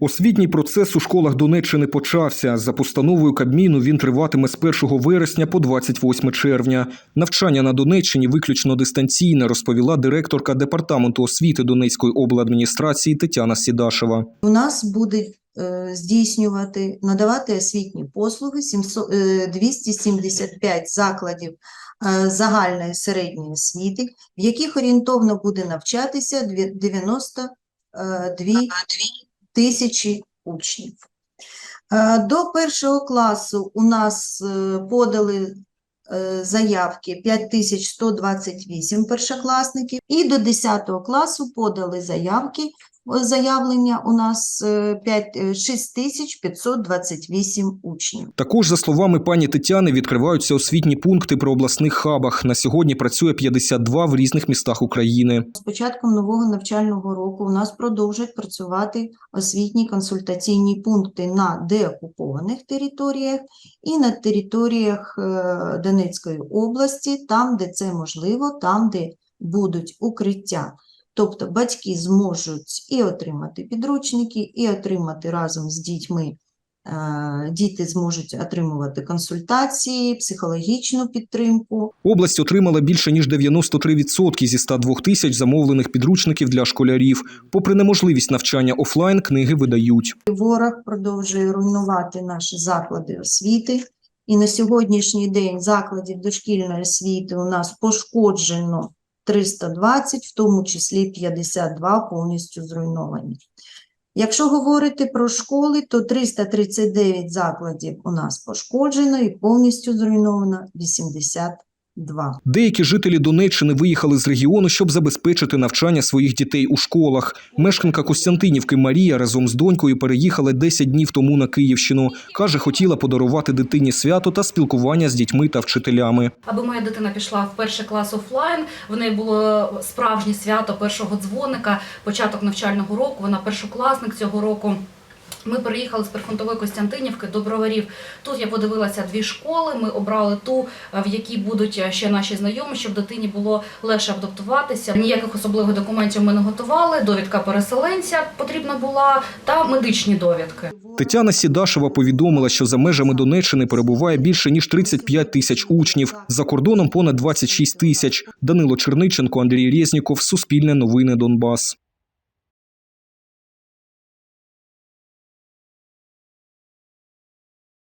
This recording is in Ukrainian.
Освітній процес у школах Донеччини почався. За постановою Кабміну він триватиме з 1 вересня по 28 червня. Навчання на Донеччині виключно дистанційне, розповіла директорка департаменту освіти Донецької обладміністрації Тетяна Сідашева. У нас буде е, здійснювати, надавати освітні послуги 700, е, 275 закладів е, загальної середньої освіти, в яких орієнтовно буде навчатися дві- 92 тисячі учнів. Е, До першого класу у нас е, подали е, заявки 5128 першокласників, і до 10 класу подали заявки заявлення у нас е, 5, е, 6528 учнів. Також, за словами пані Тетяни, відкриваються освітні пункти при обласних хабах. На сьогодні працює 52 в різних містах України. З початком нового навчального року у нас продовжують працювати освітні консультаційні пункти на деокупованих територіях і на територіях е, Донецької області, там, де це можливо, там, де будуть укриття. Тобто батьки зможуть і отримати підручники, і отримати разом з дітьми. е, Діти зможуть отримувати консультації, психологічну підтримку. Область отримала більше ніж 93% зі 102 тисяч замовлених підручників для школярів. Попри неможливість навчання офлайн, книги видають. Ворог продовжує руйнувати наші заклади освіти. І на сьогоднішній день закладів дошкільної освіти у нас пошкоджено 320, в тому числі 52 повністю зруйновані. Якщо говорити про школи, то 339 закладів у нас пошкоджено і повністю зруйновано 82. Деякі жителі Донеччини виїхали з регіону, щоб забезпечити навчання своїх дітей у школах. Мешканка Костянтинівки Марія разом з донькою переїхала 10 днів тому на Київщину. Каже, хотіла подарувати дитині свято та спілкування з дітьми та вчителями. Аби моя дитина пішла в перший клас офлайн, в неї було справжнє свято першого дзвоника, початок навчального року. Вона першокласник цього року. Ми переїхали з прифронтової Костянтинівки до Броварів. Тут я подивилася дві школи. Ми обрали ту, е, в якій будуть ще наші знайомі, щоб дитині було легше адаптуватися. Ніяких особливих документів ми не готували. Довідка переселенця потрібна була та медичні довідки. Тетяна Сідашева повідомила, що за межами Донеччини перебуває більше ніж 35 тисяч учнів. За кордоном понад 26 тисяч. Данило Черниченко, Андрій Резніков, Суспільне новини Донбас.